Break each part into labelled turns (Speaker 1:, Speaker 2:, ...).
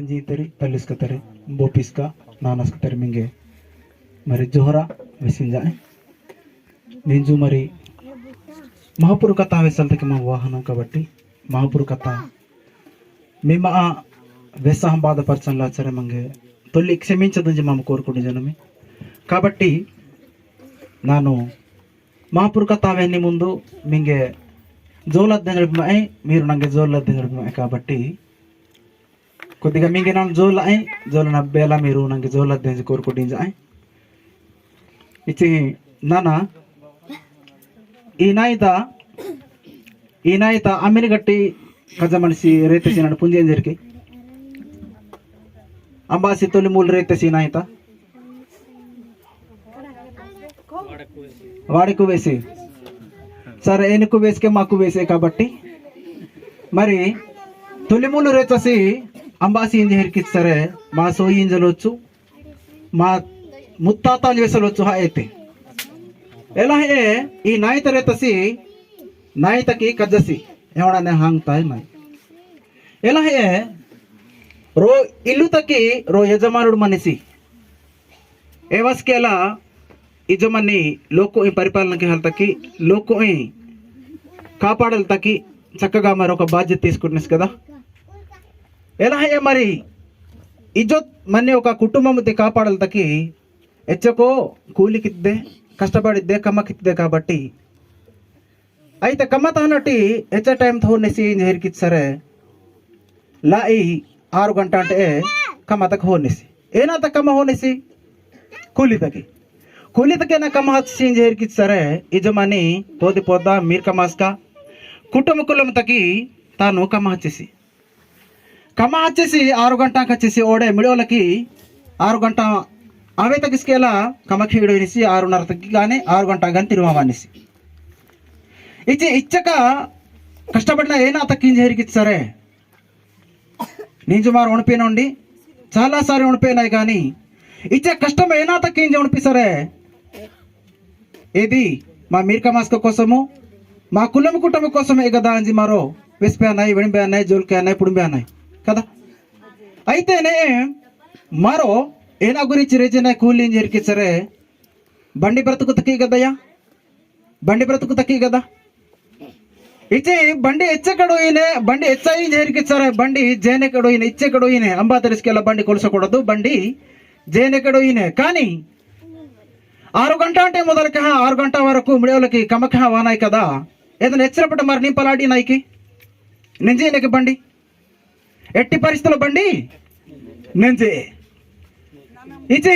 Speaker 1: ಬಂಜಿತರಿ ತಲ್ಲಿಸ್ಕತಾರೆ ಬೋಪಿಸ್ಕ ನಾನಸ್ಕತಾರೆ ಮಿಂಗೆ మరి జోహరా వెసింజా నింజు మరి మహాపురు కథ వెసల్తకి మా వాహనం కాబట్టి మహాపురు కథ మేము ఆ వెస్సహం బాధపరచంలో సరే మంగే తొలి క్షమించదని మేము కోరుకుంటే జనమే కాబట్టి ನಾನು ಮಹಾಪುರ ಕಥಾವೆನ್ನಿ ಮುಂದು ನಿಮಗೆ జోలద్దని నడిపిమాయి మీరు నాకు జోలద్దని నడిపిమాయి కాబట్టి కొద్దిగా మింగే నన్ను జోల అయి జోల నబ్బేలా మీరు నాకు జోలద్దని కోరుకుంటాయి ఇచ్చి నాన్న ఈ నాయిత ఈ నాయిత అమ్మిని గట్టి కజ మనిషి రేతసి నన్ను పుంజేం జరిగి అంబాసి తొలి మూలు రేతసి నాయిత వాడికి వేసి సరే ఎనుకు వేసుకే మాకు వేసే కాబట్టి మరి తొలిమూలు రేతసి अंबासी हेरकिस्तारे सोई मुत्ता वेसलच्छ हाइते एलाहे नायत रे तसी नायत की कज्जसी एवड़ा हांगता है नाई रो इलू तक रो यजमा मनसी एवस के यजमा लोक परपालन की हल्त की लोक कापड़ता की चक्कर मरुक बाध्य कदा ఎలా హే మరి ఇజ్జత్ మన్ని ఒక కుటుంబంతో కాపాడలతకి ఎచ్చకో కూలికిద్దే కష్టపడిద్దే కమ్మకిద్దే కాబట్టి అయితే కమ్మత అన్నట్టు ఎచ్చ టైం తోనేసి సరే లా ఈ ఆరు గంట అంటే కమ్మతకు ಹೋನಿಸಿ ಏನಾತ ಕಮ್ಮ ಹೋನಿಸಿ ಕೂಲಿತಕ್ಕೆ ಕೂಲಿತಕ್ಕೆ ಕಮ್ಮ ಹಚ್ಚಿ ಹೇರ್ಕಿಸ್ತಾರೆ ಯಜಮಾನಿ ಪೋದಿ ಪೋದ ಮೀರ್ ಕಮಾಸ್ಕ కుటుంబ కులంతకి తాను కమ్మ హచ్చేసి కమ్మ హచ్చేసి ఆరు గంటకు వచ్చేసి ఓడే మిడోలకి ఆరు గంట అవే తగ్గిసుకెలా కమ్మకి ಹಿಡಿಸಿ ఆరున్నర తగ్గి కానీ ఆరు గంట కానీ తిరుమనేసి ఇచ్చి ఇచ్చక కష్టపడిన ఏనా తక్కించి హెరికిచ్చారే నేను సుమారు ఉణిపోయినండి చాలాసారి ఉణిపోయినాయి కానీ ఇచ్చే కష్టం ఏనా తక్కించి ఉణిపిస్తారే ఏది మా మీర్కా మాస్క కోసము మా కులం కుటుంబ కోసమే కదా అంజి మరో వెస్పే అన్నాయి వెణిపే అన్నాయి జోల్కే అన్నాయి పుడిపే అన్నాయి కదా? అయితేనే మరో ఏనా గురించి రేజన కూలి సరే బండి బ్రతుకు తక్కి కదయ్యా? బండి బ్రతుకు తక్కి కదా? ఇచ్చి బండి ఎచ్చకడు ఈయనే బండి ఎచ్చాయి జరికిచ్చారే బండి జేనెక్కడు ఈయన ఇచ్చెక్కడు ఈయన. అంబా తెరిసుకెళ్ళ బండి కొలసకూడదు బండి జేనెక్కడు ఈయనే. కానీ ఆరు గంట అంటే మొదలక ఆరు గంట వరకు మిడవలకి కమకహ వానాయి కదా? ఏదైనా హెచ్చరపట మరి నీ పలాడి నాయికి? నింజీనకి బండి? ఎట్టి పరిస్థితులు బండి? నుంచి ఇచ్చి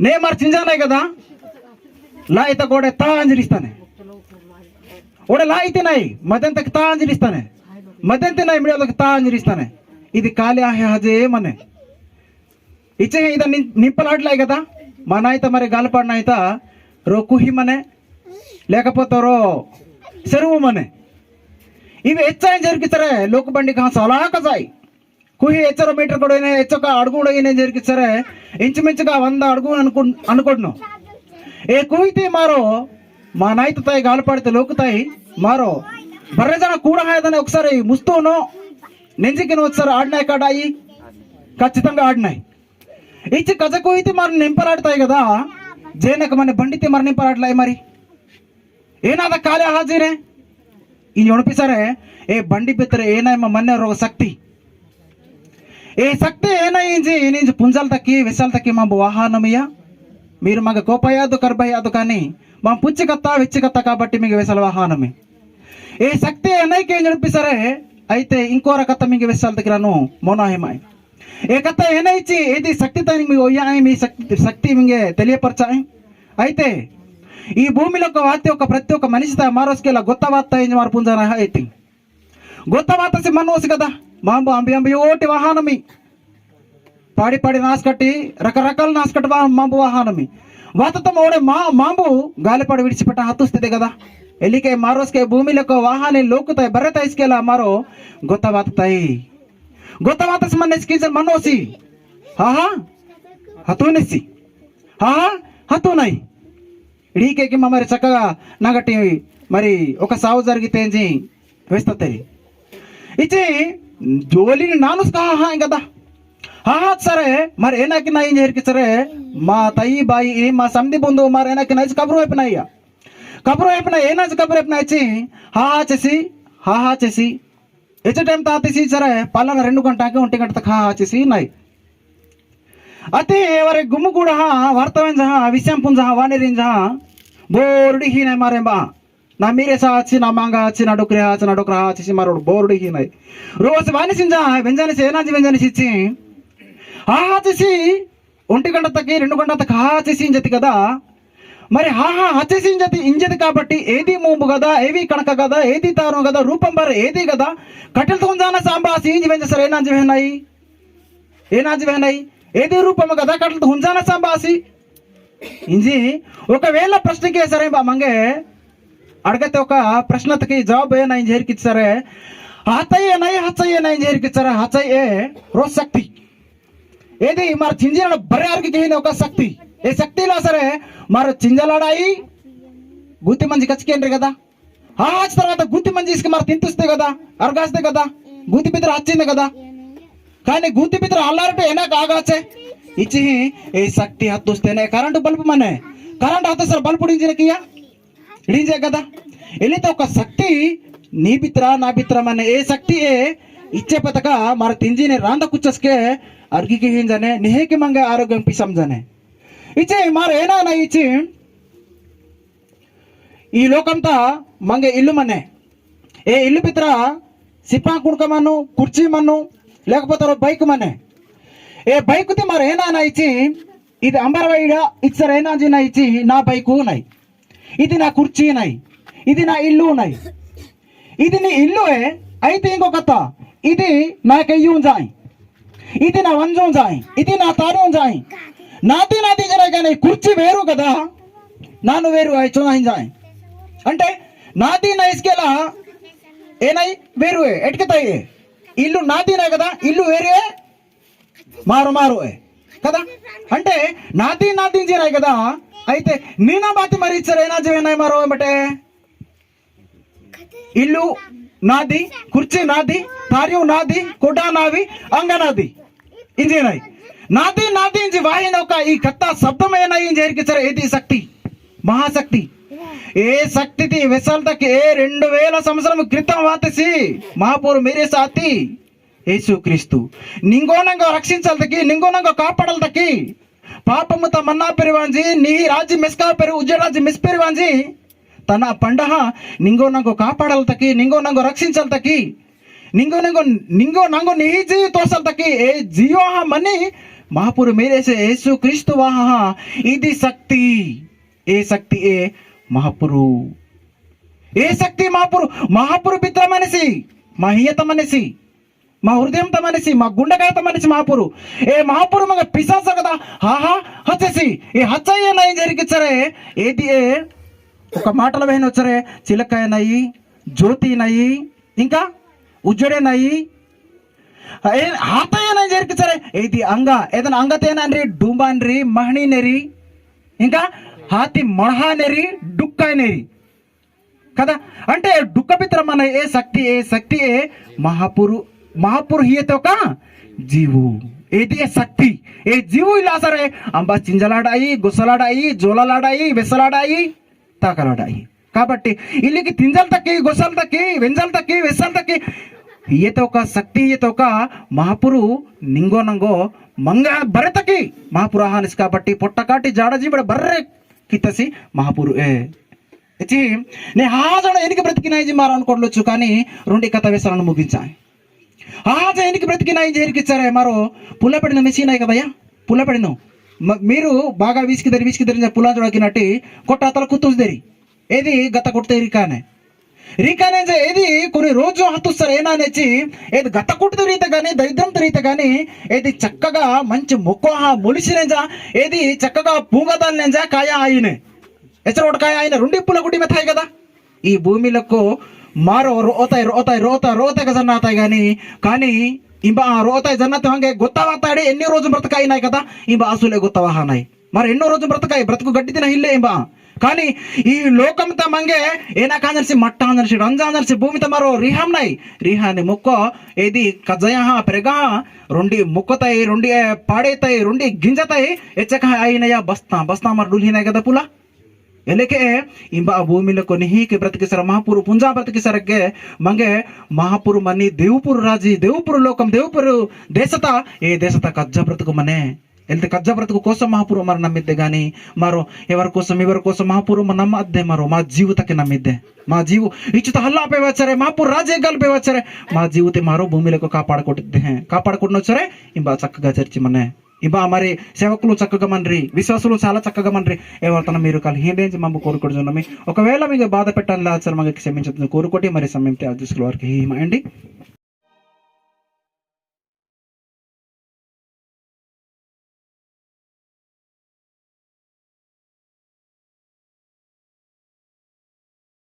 Speaker 1: నే మర్చించానే కదా? లాయిత కూడా తా అంజలిస్తానే. ఒడే లాయితే నాయి మధ్యంతకి తా అంజలిస్తానే. మధ్యంత నాయి మీడియాలకు తా అంజలిస్తానే. ఇది కాలే ఆహే హజే మనే. ఇచ్చే ఇద నింపలాడలే కదా? మా నాయత మరి గాలపాడిన అయితే రో కుహి మనే లేకపోతే రో చెరువు మనే. ఇవి ಹೆಚ್ಚಾಗಿ ಜರುಗಿತಾರೆ ಲೋಕ ಬಂಡಿ ಕಾಸ అలాకసాయి కుహి హెచ్చర మీటర్ కూడా అయినా హెచ్చొక అడుగు కూడా అయినా జరిగిస్తారు ఇంచుమించుగా వంద అడుగు అనుకు అనుకుంటున్నాం ఏ కుహితే మారో మా నాయత తాయి గాలపాడితే లోకుతాయి మారో బర్రె జన కూడా హాయదని ఒకసారి ముస్తూను నెంజికి ఒకసారి ఆడినాయి కాడాయి ఖచ్చితంగా ఆడినాయి ఇచ్చి కజకు అయితే మరి నింపలాడతాయి కదా జేనక మన బండితే మరి నింపలాడలాయి మరి ಏನಾದ ಕಾಲೇ ಹಾಜಿರೆ ಇನ್ನು ಒಣಪಿಸಾರೆ ಏ ಬಂಡಿ ಬಿತ್ತರೆ ಏನಾಯಮ್ಮ ಮೊನ್ನೆ ರೋಗ ಶಕ್ತಿ ఏ శక్తి ఏనయించి నుంచి పుంజాలు తక్కి విశాలు తక్కి మా వాహనమయ్య మీరు మాకు కోపయ్యాదు కర్బయ్యాదు కానీ మా పుచ్చికత్త విచ్చికత్త కాబట్టి మీకు విశాల వాహనమే ఏ శక్తి ఏనైకి ఏం నడిపిస్తారే అయితే ఇంకో రకత్త మీకు విశాల దగ్గరను మోనాహిమాయ్ ఏ కత్త ఏనైచి ఏది శక్తి తని మీ ఒయ్యాయి మీ శక్తి శక్తి మింగే తెలియపరచాయి అయితే ఈ భూమిలో ఒక వార్త ఒక ప్రతి ఒక్క మనిషి మారోసుకెళ్ళ గొత్త వార్త ఏం మారు పుంజాన? అయితే గొత్త వార్త మన్నోసి కదా? మాంబు అంబి అంబి ఓటి వాహనమి. పాడి పాడి నాసుకట్టి రకరకాల నాసుకట్టి మాంబు వాహనమి. వాతతో ఓడే మా మాంబు గాలిపాడు విడిచిపెట్ట హత్తుస్తుంది కదా? ఎలికే మారోస్కే భూమిలకు వాహన లోకుతాయి బర్రె తైస్కెలా మారో గొత్త వాతతాయి గొత్త వాతసి మన మనోసి. మన్నోసి ఆహా హతూనిసి ఆహా హతూనాయి డీకేకిమ్మ మరి చక్కగా నగటి మరి ఒక సాವು జరిగితే వేస్తుంది. ఇచ్చి జోలిని నాను హాయ్ కదా హాహా సరే మరి ఏనాకి నాయ చేరికి సరే మా తయ్యి బాయి మా సంధి బొందు మరి ఏనాకి నచ్చి కబురు వైపునయ్యా కబురు వైపున ఏనాచి కబురు వైపున ఇచ్చి హాహా చేసి హాహా చేసి ఇచ్చే టైం తాతేసి సరే పల్లన రెండు గంట ఒంటి గంట హాహా చేసి నాయి ಅತಿ ಅವರ ಗುಮ್ಮು ಕೂಡ ವಾರ್ತವ್ಯ ಜಹ ವಿಷಂಪುನ್ ಜಹ ವಾಣಿರಿನ್ ಜಹ ಬೋರ್ಡಿ ಹೀನೆ ಮಾರೆ ಬಾ నా మీరే సా వచ్చి నా మాంగ వచ్చి నా డొక్రి వచ్చి నా డొక్ర వచ్చేసి మరోడు బోరుడు హీనాయి రోజు వానిసింజా వెంజానిసి ఏనాజి వెంజానిసి ఇచ్చి ఆ చేసి ఒంటి గంట తగ్గి రెండు గంట తగ్గ హా చేసి ఇంజతి కదా మరి హా హా హచ్చేసి ఇంజతి ఇంజతి కాబట్టి ఏది మూపు కదా ఏవి కణక కదా ఏది తారు కదా రూపం బర ఏది కదా కట్టెల తొంజాన సాంబాసి ఇంజి వెంజ సరే ఏనాజి వెహనాయి ఏనాజి వెహనాయి ఏది రూపము కదా? కట్లతో హుంజాన సంబాసి ఇంజి ఒకవేళ ప్రశ్నకి సరే బా మంగే అడగతే ఒక ప్రశ్నకి జవాబు ఏ నైన్ చేరికిచ్చారే హతయ్య నై హచ్చయ్య నైన్ చేరికిచ్చారే హచ్చయ్య రోజు శక్తి. ఏది మరి చింజల బర్యారికి కేహిన ఒక శక్తి. ఏ శక్తిలో సరే మరి చింజలాడాయి? గుత్తి మంచి కచ్చికేండ్రి కదా? ఆ హచ్చ తర్వాత గుత్తి మంచి మరి తింటుస్తే కదా? అరగాస్తే కదా? గుత్తి పిత్ర వచ్చింది కదా? కానీ గుంతి పిత్ర అల్లారంటే ఎనాక ఆగాచే ఇచ్చి ఏ శక్తి హత్తుస్తేనే కరెంటు బల్బు మనే కరెంట్ హత్తసారి బల్బు ఇడించినకియా ఇడించే కదా వెళ్ళితే ఒక శక్తి నీ పిత్ర నా పిత్రమనే ఏ శక్తి ఏ ఇచ్చే పతక మన తింజిని రాంద కుచ్చస్కే అర్గికి హింజనే నిహేకి మంగే ఆరోగ్యం పి సంజనే ఇచ్చే మారు ఏనానా ఇచ్చి ಈ ಲೋಕಂತ ಮಂಗೆ ಇಲ್ಲು ಮನೆ ಏ ಇಲ್ಲು ಪಿತ್ರ ಸಿಪ್ಪ ಕುಡ್ಕಮನ್ನು ಕುರ್ಚಿ ಮಣ್ಣು లేకపోతే బైక్ మనే. ఏ బైక్ తి మరి ఏనా ఇచ్చి? ఇది అంబరవైడ ఇచ్చారేనా ఏనా ఇచ్చి? నా బైకు నై. ఇది నా కుర్చీ నై. ఇది నా ఇల్లు నై. ఇది నీ ఇల్లుయే అయితే ఇంకొకత ఇది నా కయ్యూం జాయి. ఇది నా వంజం జాయి. ఇది నా తారం జాయి. నాది నాది జర కానీ కుర్చీ వేరు కదా. నాను వేరు అయి చూనాయి జాయ్. అంటే నాది నా ఇసుకెలా? ఏనై వేరు ఎట్కితాయి ఇల్లు నాదినే కదా? ఇల్లు వేరే? మారు మారు. కదా? అంటే నాది నాది జీరాయి కదా? అయితే నీనా బాతి మరి ఇచ్చారు ఏనా జీవనాయి ఏమంటే ఇల్లు నాది కుర్చీ నాది కార్యం నాది కుట నావి అంగ నాది. ఇంజేనాయి నాది నాది ఇంజి వాహిన ఒక ఈ కత్త శబ్దమైన ఇంజి ఎరికిచ్చారు ఏది శక్తి? మహాశక్తి. ఏ శక్తి థी ఏ రెండు వేల సంవత్సరం క్రితం వాతసి మహాపూర్ మీరే సాతి యేసు క్రీస్తు నింగోనంగా రక్షించాలకి నింగోనంగా కాపాడాలకి పాపము త మన్నా పెరివాంజి నీ రాజ్యం మిస్కా పెరు ఉజ్జరాజు మిస్ పెరివాంజి తన పండహ నింగో నంగు కాపాడాలకి నింగో నంగు రక్షించాలకి నింగో నింగు నింగో నంగు నీ జీవి తోసాలకి ఏ జీవాహ మని మహాపూర్ మీరేసే యేసుక్రీస్తు వాహ. ఇది శక్తి ఏ శక్తి ఏ మహాపురు. ఏ శక్తి మహాపురు? మహాపురు పిత్ర మనిషి మహీయత మనిషి మా హృదయంత మనిషి మా గుండెకాయత మనిషి మహాపురు. ఏ మహాపురు మగ పిశాస కదా? హాహా హచ్చేసి ఏ హచ్చయ్య నయం జరిగించరే ఏది ఏ? ఒక మాటల పైన వచ్చరే చిలకాయ నయ్యి జ్యోతి నయ్యి ఇంకా ఉజ్జుడే నయ్యి. హాతయ్య నయం జరిగించరే ఏది అంగ? ఏదైనా అంగతేనా అండ్రి? డూంబా అండ్రి? ఇంకా హాతి మొడహానేరి డుక్కనేరి కదా అంటే డుక్కపిత్ర మన ఏ శక్తి ఏ శక్తి ఏ మహాపురు మహాపురు హియత ఒక జీవు ఏది ఏ శక్తి ఏ జీవు ఇలా సరే అంబ చింజలాడాయి గుసలాడాయి జోలలాడాయి వెసలాడాయి తాకలాడాయి కాబట్టి ఇల్లికి తింజలు తక్కి గుసలు తక్కి వెంజలు తక్కి వెస్సలు తక్కి ఈత ఒక శక్తి ఈత ఒక మహాపురు నింగో నంగో ಮಂಗ ಬರತಕಿ ಮಹಾಪುರ ಹಾನಿಸ್ కాబట్టి పొట్టకాటి జాడజీబడ బర్రె కితసి మహాపురు ఏ. ఇచ్చి నే హాజన ఎనికి బ్రతికినాయి మారు అనుకోవచ్చు కానీ రెండు కథ వేసాలను ముగించా హాజ ఎనికి బ్రతికినాయి ఎరికిచ్చారే మరో పుల్లపడిన మెషిన్ కదయ్యా? పుల్లపడిను. మీరు బాగా వీసికిదరి వీసికిదరి పులా చూడకినట్టు కొట్ట అతల కుత్తూసిదరి ఏది? గత కొట్టే రికానే రీకానేజే ఏది కొన్ని రోజు హత్తుస్తారు ఏనా ఏది గత కుట్టు రీత కానీ దరిద్రంతో రీత కానీ ఏది చక్కగా మంచి మొక్క మొలిసినేజా ఏది చక్కగా పూగదాలనేజా కాయ ఆయనే ఎసరు ఒకటి కాయ ఆయన రెండిప్పుల గుడి మెతాయి కదా. ఈ భూమిలకు మారో రోతాయి రోతాయి రోత రోతాయి జన్నాతాయి కానీ కానీ ఇంబ ఆ రోతాయి జన్నత హంగే గొత్తవాతాడి ఎన్ని రోజులు బ్రతకాయినాయి కదా ఇంబ ఆసులే గొత్తవాహానాయి. మరి ఎన్నో రోజులు బ్రతకాయి బ్రతుకు గడ్డి తిన ఇల్లే బా కానీ ఈ లోకంత మంగే ఏనా కాందర్సి మట్ట అందర్సి రంజా అందర్సి భూమిత మరో రిహాం నై రిహాని మొక్క ఏది కజయ పెరగ రెండి మొక్కతాయి రెండి పాడేతాయి రెండి గింజతాయి ఎచ్చక అయినయా బస్తా బస్తా మరి డుల్హినాయి కదా పులా ಎಲೆಕೆ ಇಂಬ ಭೂಮಿಲ ಕೊನೆ ಹೀಗೆ ಬ್ರತಿಕಿಸರ ಮಹಾಪುರು ಪುಂಜಾ ಬ್ರತಿಕಿಸರಕ್ಕೆ ಮಂಗೆ ಮಹಾಪುರು ಮನಿ ದೇವಪುರು ರಾಜಿ ದೇವಪುರು ಲೋಕಂ ದೇವಪುರು ದೇಶತ ఏ దేశత కజ్జ బ్రతుకు మనే వెళ్తే కజ్జ బ్రతుకు కోసం మహాపురు మరి నమ్మిద్దే కానీ మరో ఎవరి కోసం ఎవరి కోసం మహాపురు నమ్మద్దే మరో? మా జీవితకి నమ్మిద్దే. మా జీవు ఇచ్చుత హల్లాపై వచ్చారే మహాపురు రాజేగాలపై వచ్చారే. మా జీవితే మరో భూమిలో కాపాడుకుంటుంది కాపాడుకుంటున్న వచ్చారే? ఇంబా చక్కగా చర్చి మన ఇంబా మరి సేవకులు చక్కగా మండ్రి విశ్వాసులు చాలా చక్కగా మండ్రి ఎవరితో మీరు కలిహిందేంచి మమ్మ కోరుకుంటున్నాము ఒకవేళ మీకు బాధ పెట్టాలి లేచారు మాకు క్షమించదు కోరుకోటి మరి సమయం తీసుకుని వారికి హేమండి